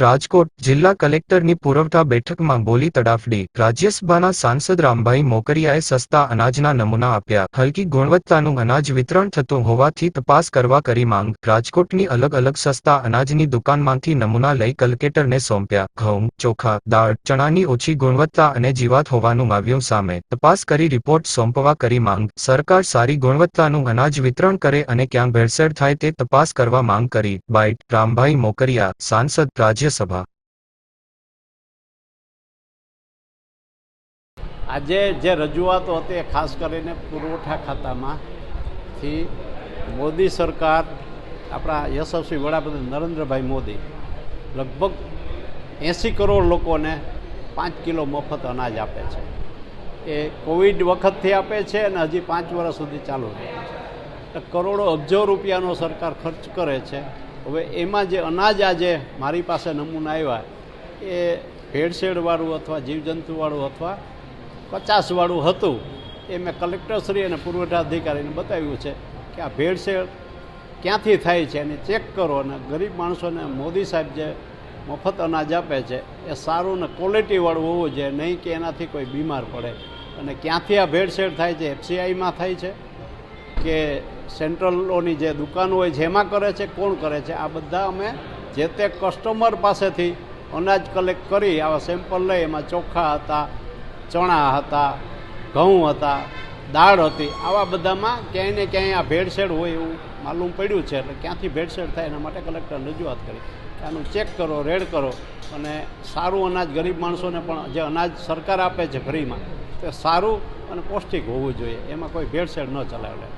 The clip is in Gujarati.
રાજકોટ જિલ્લા કલેક્ટરની પુરવઠા બેઠકમાં બોલી તડાફડી. રાજ્યસભાના સાંસદ રામભાઈ મોકરિયાએ સસ્તા અનાજના નમૂના આપ્યા. હલકી ગુણવત્તાનું અનાજ વિતરણ થતું હોવાથી તપાસ કરવા કરી માંગ. રાજકોટની અલગ અલગ સસ્તા અનાજની દુકાનમાંથી નમૂના લઈ કલેક્ટરને સોંપ્યા. ઘઉં, ચોખા, દાળ, ચણાની ઓછી ગુણવત્તા અને જીવાત હોવાનું આવ્યું સામે. તપાસ કરી રિપોર્ટ સોંપવા કરી માંગ. સરકાર સારી ગુણવત્તાનું અનાજ વિતરણ કરે અને ક્યાં ભેળસેળ થાય તે તપાસ કરવા માંગ કરી. બાઇટ, રામભાઈ મોકરિયા, સાંસદ રાજ્યસભા. આજે જે રજૂઆતો હતી ખાસ કરીને પુરવઠા ખાતામાંથી મોદી સરકાર, આપણા યશસ્વી વડાપ્રધાન નરેન્દ્રભાઈ મોદી, લગભગ એંસી કરોડ લોકોને પાંચ કિલો મફત અનાજ આપે છે. એ કોવિડ વખતથી આપે છે અને હજી પાંચ વર્ષ સુધી ચાલુ રહે છે. કરોડો, અબજો રૂપિયાનો સરકાર ખર્ચ કરે છે. હવે એમાં જે અનાજ આજે મારી પાસે નમૂના આવ્યા, એ ભેળસેળવાળું અથવા જીવજંતુવાળું અથવા કચાસવાળું હતું, એ મેં કલેક્ટરશ્રી અને પુરવઠા અધિકારીને બતાવ્યું છે કે આ ભેળસેળ ક્યાંથી થાય છે એને ચેક કરો અને ગરીબ માણસોને મોદી સાહેબ જે મફત અનાજ આપે છે, એ સારું ને ક્વોલિટીવાળું હોવું જોઈએ, નહીં કે એનાથી કોઈ બીમાર પડે. અને ક્યાંથી આ ભેળસેળ થાય છે એફસીઆઈમાં થાય છે? કે સેન્ટ્રલોની જે દુકાનો હોય, જેમાં કરે છે, કોણ કરે છે, આ બધા અમે જે તે કસ્ટમર પાસેથી અનાજ કલેક્ટ કરી, આવા સેમ્પલ લઈ, એમાં ચોખા હતા, ચણા હતા, ઘઉં હતા, દાળ હતી, આવા બધામાં ક્યાંય ને ક્યાંય આ ભેળસેળ હોય એવું માલુમ પડ્યું છે, એટલે ક્યાંથી ભેળસેળ થાય એના માટે કલેક્ટર રજૂઆત કરી. આનું ચેક કરો, રેડ કરો, અને સારું અનાજ, ગરીબ માણસોને પણ જે અનાજ સરકાર આપે છે ફ્રીમાં, તે સારું અને પૌષ્ટિક હોવું જોઈએ, એમાં કોઈ ભેળસેળ ન ચલાવે.